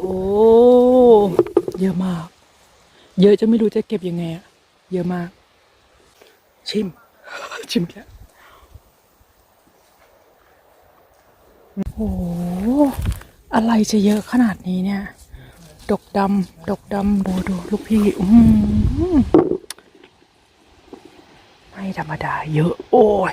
โอ้ เยอะมาก เยอะจนไม่รู้จะเก็บยังไงอะเยอะมาก ชิม ชิมแค่โอ้โหอะไรจะเยอะขนาดนี้เนี่ย ดกดำ ดกดำ ดูดูลูกพี่ อืมไม่ธรรมดา เยอะ โอ้ย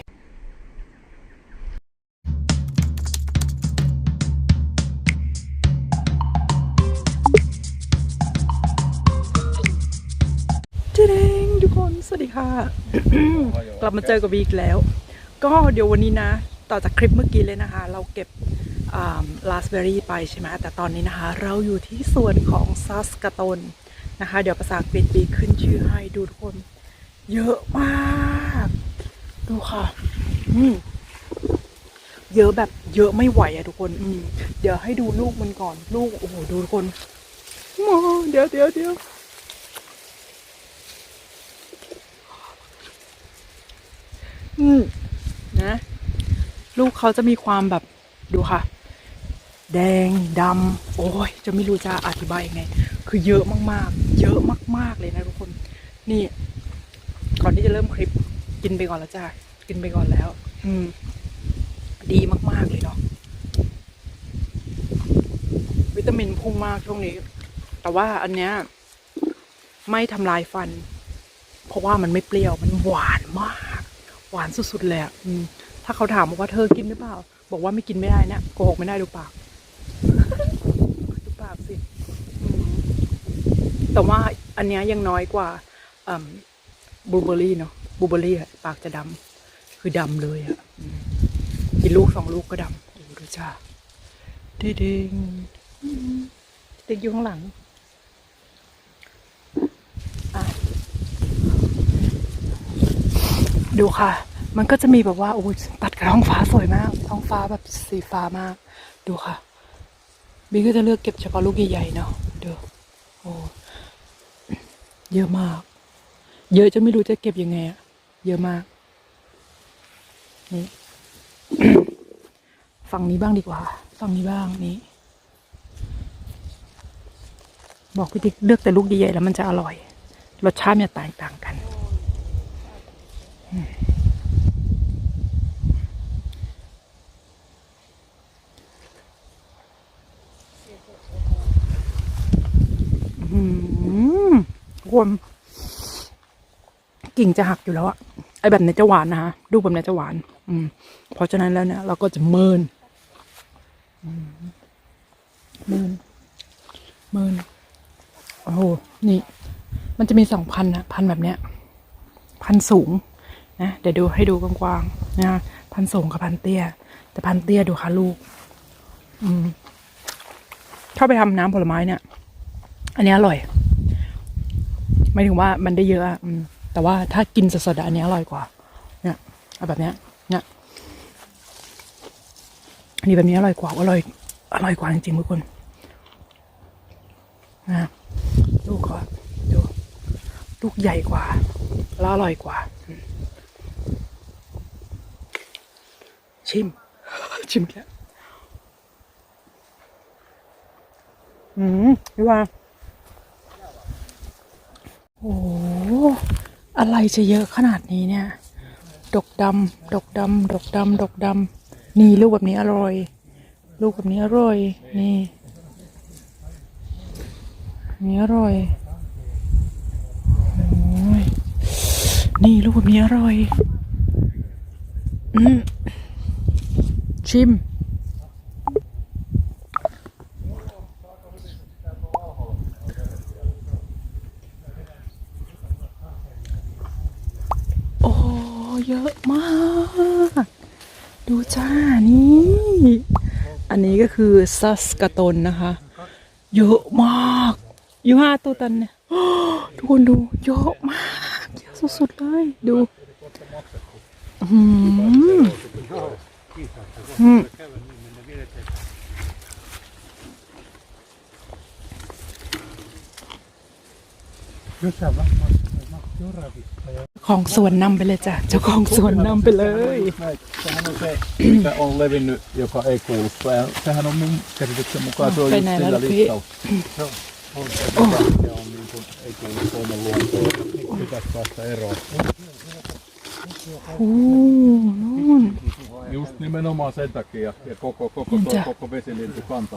วัสดีค่ะ กลับมาเจอกับวีอีกแล้ว ก็เดี๋ยววันนี้นะ ต่อจากคลิปเมื่อกี้เลยนะคะ เราเก็บลาสเบอรี่ไปใช่ไหมแต่ตอนนี้นะคะ เราอยู่ที่ส่วนของซัสกาตนนะคะ เดี๋ยวภาษาอังกฤษบีขึ้นชื่อให้ดูทุกคน เยอะมาก ดูค่ะอืมเยอะแบบเยอะไม่ไหวอะทุกคนอืเดี๋ยวให้ดูลูกมันก่อน ลูกโอ้โหดูทุกคนโอ้เดี๋ยวเดี๋ยวเดี๋ยว อืม นะ ลูกเขาจะมีความแบบดูค่ะ แดงดำโอ้ย จะไม่รู้จะอธิบายยังไง คือเยอะมากๆ เยอะมาก ๆ เลยนะทุกคน นี่ ก่อนที่จะเริ่มคลิป กินไปก่อนแล้วจ้ากินไปก่อนแล้ว อืม ดีมาก ๆ เลยเนาะวิตามินพุ่งมากช่วงนี้ แต่ว่าอันเนี้ยไม่ทำลายฟัน เพราะว่ามันไม่เปรี้ยวมันหวานมาก หวานสุดๆเลยอะอืมถ้าเขาถามบอกว่าเธอกินหรือเปล่า บอกว่าไม่กินไม่ได้เนี่ยโกหกไม่ได้ดูปากดูปากสิอืมแต่ว่าอันเนี้ยยังน้อยกว่าบลูเบอรี่เนาะบลูเบอรี่อะปากจะดำคือดำเลยอะอืมกินลูกสองลูกก็ดำโอ้ดูจ้าดิดิงอืมติ๊กอยู่ข้างหลังอะ ดูค่ะ มันก็จะมีแบบว่าโอ้ยตัดกับท้องฟ้าสวยมาก ท้องฟ้าแบบสีฟ้ามาก ดูค่ะบีก็จะเลือกเก็บเฉพาะลูกใหญ่ๆเนาะดูโอ้เยอะมาก เยอะจนไม่รู้จะเก็บยังไงอะเยอะมาก นี่ฝั่งนี้บ้างดีกว่าฝั่งนี้บ้างนี่บอกพี่ติ๊กเลือกแต่ลูกใหญ่ๆแล้วมันจะอร่อย รสชาติมันจะแตกต่างกัน อืมทุก คนกิ่งจะหักอยู่แล้วอะไอแบบนี้จะหวานนะฮะลูกแบบนี้จะหวาน อืม เพราะฉะนั้นแล้วเนี่ย เราก็จะเมินเมินเมินโอ้โหนี่ มันจะมีสองพันนะพันแบบเนี้ย พันสูงนะเดี๋ยวดูให้ดูกว้างๆนะพันสูงกับพันเตี้ย แต่พันเตี้ยดูค่ะลูก อืมเข้าไปทำน้ำผลไม้เนี่ย อันนี้อร่อย หมายถึงว่ามันได้เยอะอืมแต่ว่าถ้ากินสดๆอันนี้อร่อยกว่า เนี่ยเอาแบบเนี้ยเนี่ยนนี้แบบนี้อร่อยกว่าอร่อยอร่อยกว่าจริงๆทุกคนนะลูกก็ดูลูกใหญ่กว่าแล้วอร่อยกว่า ชิม ชิมแค่อืมพี่ว่า โอ้โหอะไรจะเยอะขนาดนี้เนี่ย ดกดำดกดำดกดำดกดำนี่ลูกแบบนี้อร่อย ลูกแบบนี้อร่อย นี่นี่อร่อยโอ้ยนี่ลูกแบบนี้อร่อย อืมชิม โอ้ เยอะมาก ดูจ้านี่ อันนี้ก็คือซัสกาตนนะคะ เยอะมากอยู่ห้าตัวตันเนี่ยทุกคนดูเยอะมากเยอะสุดๆเลยดูอืมอืม ของสวนนำไปเลยจ้ะ เจ้าของสวนนำไปเลย Sehän on se, mikä on levinnyt, joka ei kuulu. Sehän- Sehän on mun käsityksen mukaan, se on Okei, just näin sillä oli. listalla. Se on, on se, mikä on niin kuin, ei kuulu Suomen luontoon. Pitäisi päästä eroon. โอ้นู่น Just nimenomaan sen takia, ja koko, koko, Entä? toi, koko vesilintukanta.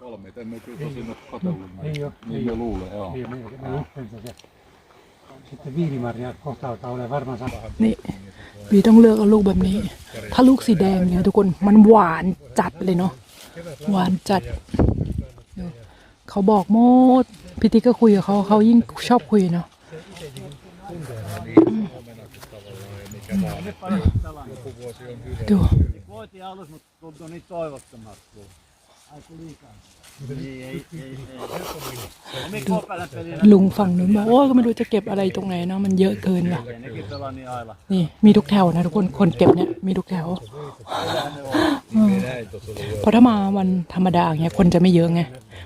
valmiita, emme kyllä tosin ole katsellut näitä. Ei oo, Niin ei mä oo. luulen, joo. Niin, me, me uskon se. Sitten viinimarjaa kohta alkaa olla varmaan sama. นี่บีต้องเลือกเอาลูกแบบนี้ ถ้าลูกสีแดงเนี่ยทุกคนมันหวานจัดเลยเนาะ หวานจัดดูเขาบอกโมดพี่ติ๊กก็คุยกับเขาเขายิ่งชอบคุยเนาะดู Voitiin alus, mutta tuntui niin toivottomalta. Aiku liikaa. Ei, ei, ei, ei. Omi kopelan peli ลุงฝั่งนู้นบอกโอ้ก็ไม่รู้จะเก็บอะไรตรงไหนเนาะมันเยอะเกินว่ะ näkee, nekin pelaa niin aivan. นี่มีทุกแถวนะทุกคนคนเก็บเนี่ยมีทุกแถวอืมเพราะถ้ามาวันธรรมดาอย่างเงี้ยคนจะไม่เยอะไง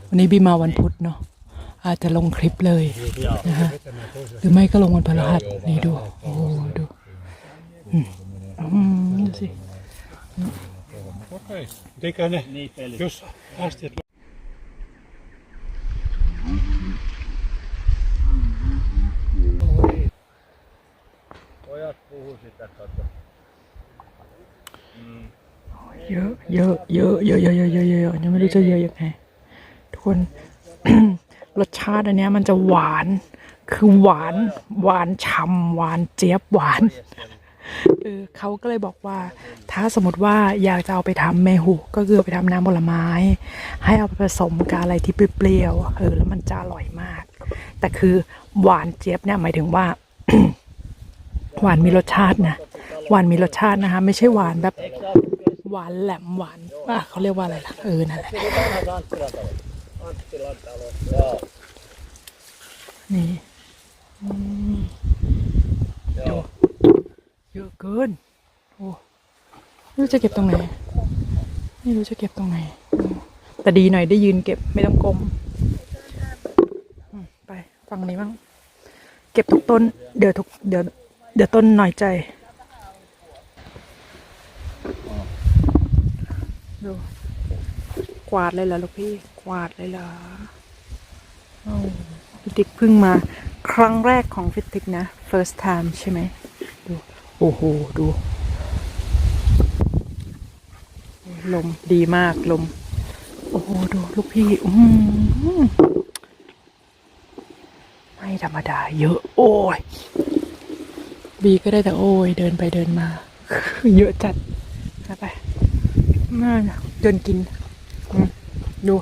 วันนี้บีมาวันพุธเนาะอาจจะลงคลิปเลยนะฮะหรือไม่ก็ลงวันพฤหัสนี่ดูโอ้ดูอืมอืมดูสิ Okei. Eikä ne, Niin peli. jos astiat โอ้ยพูดสิแต่ก็เยอะเยอะเยอะเยอะเยอะเยอะเยอะเยอะยังไม่รู้จะเยอะยังไงทุกคน รสชาติอันเนี้ยมันจะหวาน คือหวาน หวานฉ่ำหวานเจี๊ยบหวาน เออเขาก็เลยบอกว่า ถ้าสมมติว่าอยากจะเอาไปทำเมหุก็คือไปทำน้ำผลไม้ ให้เอาไปผสมกับอะไรที่เปรี้ยวๆเออแล้วมันจะอร่อยมาก แต่คือหวานเจี๊ยบเนี่ยหมายถึงว่า หวานมีรสชาตินะหวานมีรสชาตินะคะ ไม่ใช่หวานแบบหวานแหลมหวานอะเขาเรียกว่าอะไรล่ะเออนั่นแหละนี่อืม เกิน โอ้ไม่รู้จะเก็บตรงไหน ไม่รู้จะเก็บตรงไหน แต่ดีหน่อยได้ยืนเก็บไม่ต้องกลม ไปฝั่งนี้บ้าง เก็บทุกต้น เดี๋ยวทุก เดี๋ยว เดี๋ยวต้นหน่อยใจ ดู กวาดเลยเหรอลูกพี่ กวาดเลยเหรอฟิติกเพิ่งมาครั้งแรกของฟิติกนะ first time ใช่ไหม โอ้โห ดู ลมดีมากลม โอ้โห ดู ลูกพี่ อืมไม่ธรรมดา เยอะ โอ้ย บีก็ได้แต่โอ้ย เดินไปเดินมา เยอะจัดไปน่าเดินกิน ดู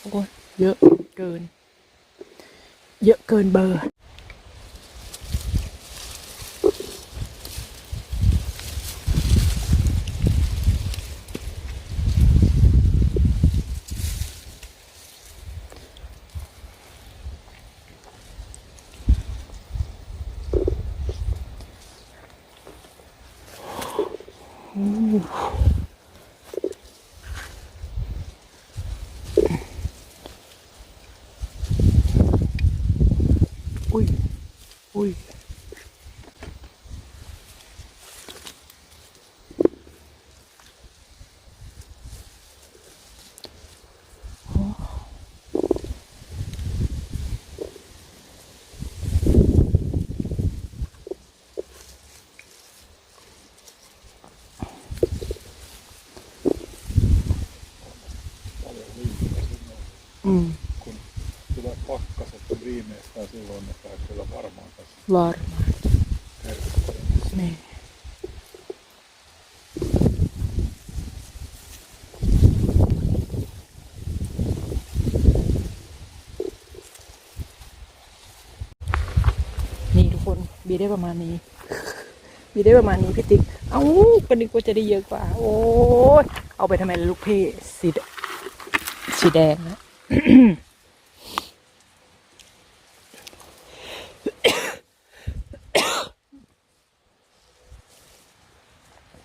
โอ้ย เยอะเกิน เยอะเกินเบอร์ Whew. Varmaan tässä varmaan. herkkuudessa. Niin. นี่ทุกคนบีได้ประมาณนี้ บีได้ประมาณนี้พี่ติ๊ก เอ้าก็นึกว่าจะได้เยอะกว่า โอ้ยเอาไปทำไมล่ะลูกพี่สีแดสีแดงนะ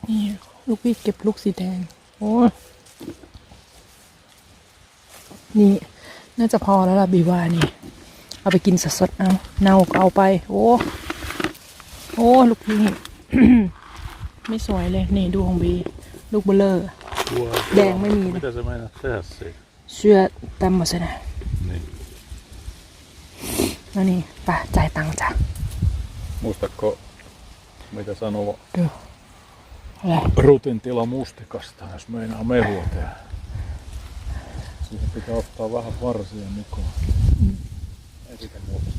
นี่ลูกพี่เก็บลูกสีแดง โอ้ยนี่ น่าจะพอแล้วล่ะบีว่านี่ เอาไปกินสดๆเอาเน่าก็เอาไป โอ้โอ้ลูกพี่ไม่สวยเลย นี่ดูของบี ลูกเบลเลอร์แดงไม่มีนะ Mitä sä meinaat tehdä siinä? เชื่อตำมาซะนะ Niin. แล้วนี่ไปจ่ายตังค์จ้ะ Muistatko, mitä sanoo ดูอะไร rutin tila mustikasta, jos meinaa mehua tehdä. Siihen pitää ottaa vähän varsia mukaan. Mm. Ei sitä muuta.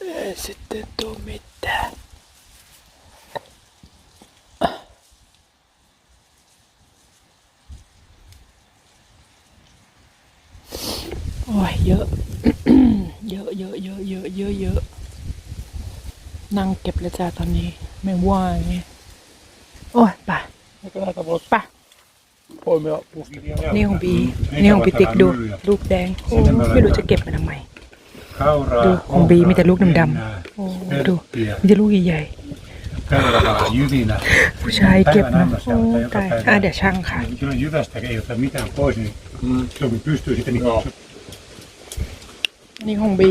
Ei sitten tuu mitään. Oi, joo. Joo, joo, joo, joo, joo, jo. Nanke blir det. แล้วจ้าตอนนี้ไม่ว่าไงโอ้ยไป Eikö näitä voisi ไป poimia pustikkaa? นี่ของบีนี่ของบีติ๊กดู ลูกแดงโอ้ไม่รู้จะเก็บมาทำไม Kauraa, ดูของบีมีแต่ลูกดำ ohraa, ๆโอ้ดู spörttiä, มีแต่ลูกใหญ่ pellavaa, jyvinä. ๆผู้ชายเก็บนะโอ้ตายอะเดี๋ยวช่างค่ะ Niin Silloin jyvästä ei ota mitään pois, niin Mm. Suomi pystyy sitten niin Joo. นี่ของบี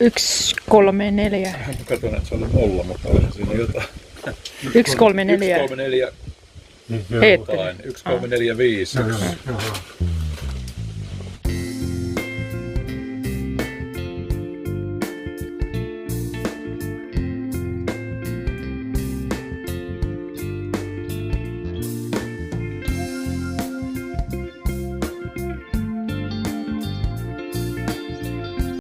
Yksi, kolme, neljä. Katson, että se on nolla, mutta olisi siinä jotain. Yksi, kolme, neljä. Yksi, kolme, neljä. Yksi, kolme, neljä, viisi. Yksi.